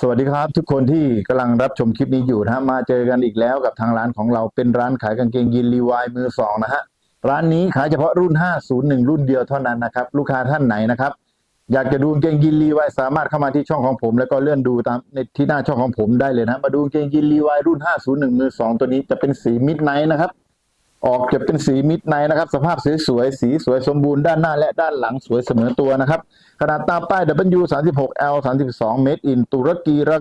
สวัสดีครับทุกคนที่กำลังรับชมคลิปนี้อยู่นะฮะมาเจอกันอีกแล้วกับทางร้านของเราเป็นร้านขายกางเกงยีนรีวายมือสองนะฮะร้านนี้ขายเฉพาะรุ่น 501 รุ่นเดียวเท่านั้นนะครับลูกค้าท่านไหนนะครับอยากจะดูกางเกงยีนรีวายสามารถเข้ามาที่ช่องของผม แล้วก็เลื่อนดูตามในที่หน้าช่องของผมได้เลยนะฮะมาดูกางเกงยีนรีวายรุ่น 501 มือสองตัวนี้จะเป็นสีมิดไนท์นะครับ ออกจะเป็นสีมิดไนนะครับ สภาพสวยๆสีสวยสมบูรณ์ด้านหน้าและด้านหลังสวยเสมอตัวนะครับ ขนาดตาป้าย W 36 L 32 Made in ตุรกีร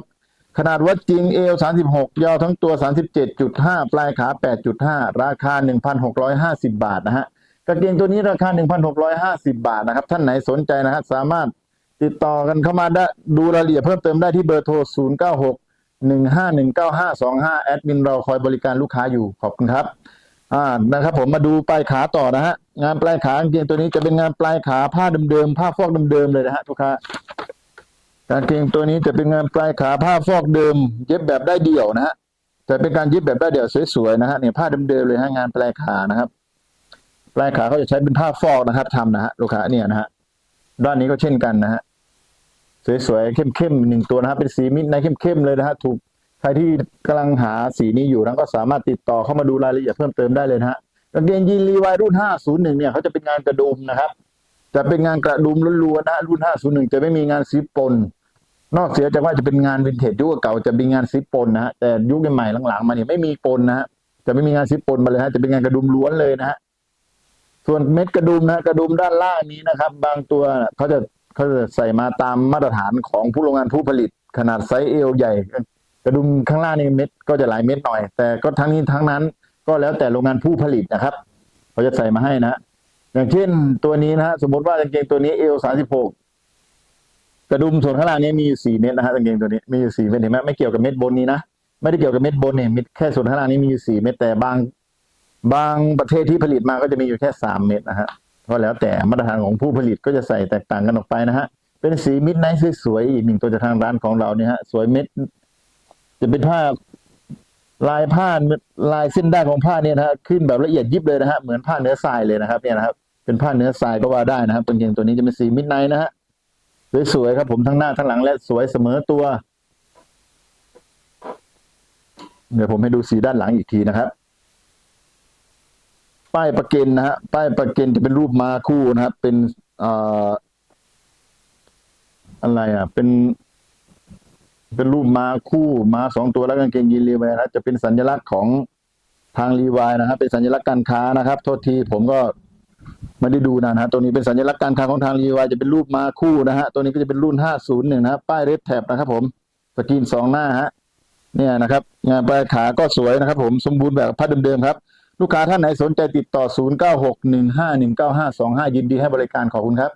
ขนาดวัดจริง L 36ยาวทั้งตัว 37.5 ปลายขา 8.5 ราคา 1,650 บาทนะฮะกางเกงตัวนี้ราคา 1,650 บาทนะครับ ท่านไหนสนใจนะครับสามารถติดต่อกันเข้ามาได้ดูรายละเอียดเพิ่มเติมได้ที่เบอร์โทร 096 1519525 แอดมินเราคอยบริการลูกค้าอยู่ขอบคุณครับ อ่านะครับ ผมมาดูปลายขาต่อนะฮะงานปลายขากางเกงตัวนี้จะเป็นงานปลายขาผ้าเดิมๆผ้าฟอกเดิมๆเลยนะฮะทุกค้ากางเกงตัวนี้จะเป็นงานปลายขาผ้าฟอกเดิม เย็บแบบได้เดี่ยวนะฮะจะเป็นการเย็บแบบได้เดี่ยวสวยๆนะฮะเนี่ยผ้าเดิมๆเลยฮะงานปลายขานะครับ ปลายขาเขาจะใช้เป็นผ้าฟอกนะครับทำนะฮะลูกค้าเนี่ยนะฮะด้านนี้ก็เช่นกันนะฮะสวยๆเข้มๆหนึ่งตัวนะฮะเป็นสีมิดในเข้มๆเลยนะฮะถูก รที่กำลังหาสีนี้อยู่นั้นก็สามารถติดต่อเข้ามาดูรายละเอียดเพิ่มเติมได้เลยนะฮะกางเกงยีนรีวายรุ่น 501 เนี่ยเขาจะเป็นงานกระดุมนะครับ จะเป็นงานกระดุมล้วนๆนะรุ่น 501 จะไม่มีงานซิปปน นอกเสียจากว่าจะเป็นงานวินเทจยุคเก่าจะมีงานซิปปนนะฮะแต่ยุคใหม่หลังๆมาเนี่ยไม่มีปนนะฮะจะไม่มีงานซิปปนมาเลยฮะจะเป็นงานกระดุมล้วนเลยนะฮะส่วนเม็ดกระดุมนะกระดุมด้านล่างนี้นะครับ บางตัวเขาจะเขาจะใส่มาตามมาตรฐานของผู้โรงงานผู้ผลิตขนาดไซส์เอวใหญ่ กระดุมข้างล่างนี่เม็ดก็จะหลายเม็ดหน่อย แต่ก็ทั้งนี้ทั้งนั้นก็แล้วแต่โรงงานผู้ผลิตนะครับเขาจะใส่มาให้นะอย่างเช่นตัวนี้นะฮะสมมติว่ากางเกงตัวนี้เอลสามสิบหกกระดุมส่วนข้างล่างนี้มีอยู่สี่เม็ดนะฮะกางเกงตัวนี้มีอยู่สี่เม็ดเห็นไหมไม่เกี่ยวกับเม็ดบนนี้นะไม่ได้เกี่ยวกับเม็ดบนเนี่ยเม็ดแค่ส่วนข้างล่างนี้มีอยู่สี่เม็ดแต่บางบางประเทศที่ผลิตมาก็จะมีอยู่แค่สามเม็ดนะฮะก็แล้วแต่มาตรฐานของผู้ผลิตก็จะใส่แตกต่างกันออกไปนะฮะเป็นสีมิดไนท์สวยๆอีกหนึ่งตัวจากทางร้านของเราเนี่ยฮะสวยเม็ด จะเป็นผ้าลายผ้าลายเส้นได้ของผ้าเนี่ยนะฮะขึ้นแบบละเอียดยิบเลยนะฮะเหมือนผ้าเนื้อทรายเลยนะครับ เนี่ยนะครับ เป็นผ้าเนื้อทรายก็ว่าได้นะครับกางเกงตัวนี้จะเป็นสีมิดไนนะฮะสวยๆครับผมทั้งหน้าทั้งหลังและสวยเสมอตัว เดี๋ยวผมให้ดูสีด้านหลังอีกทีนะครับ ป้ายประเกนนะฮะป้ายประเกนจะเป็นรูปมาคู่นะครับ เป็นอ่ออะไรอะ เป็น เป็นรูปม้าคู่ม้าสองตัวแล้วกางเกงยีนรีวายนะจะเป็นสัญลักษณ์ของทางรีวายนะครับ เป็นสัญลักษณ์การค้านะครับ โทษทีผมก็ไม่ได้ดูนะฮะตัวนี้เป็นสัญลักษณ์การค้าของทางรีวายจะเป็นรูปม้าคู่นะฮะตัวนี้ก็จะเป็นรุ่นห้าศูนย์หนึ่งนะป้ายเรดแท็บนะครับ ผมสกรีนสองหน้าฮะเนี่ยนะครับ งานปลายขาก็สวยนะครับ ผมสมบูรณ์แบบผ้าเดิมๆครับ ลูกค้าท่านไหนสนใจติดต่อ 0 9 6 1 5 1 9 5 2 5 ยินดีให้บริการขอบคุณครับ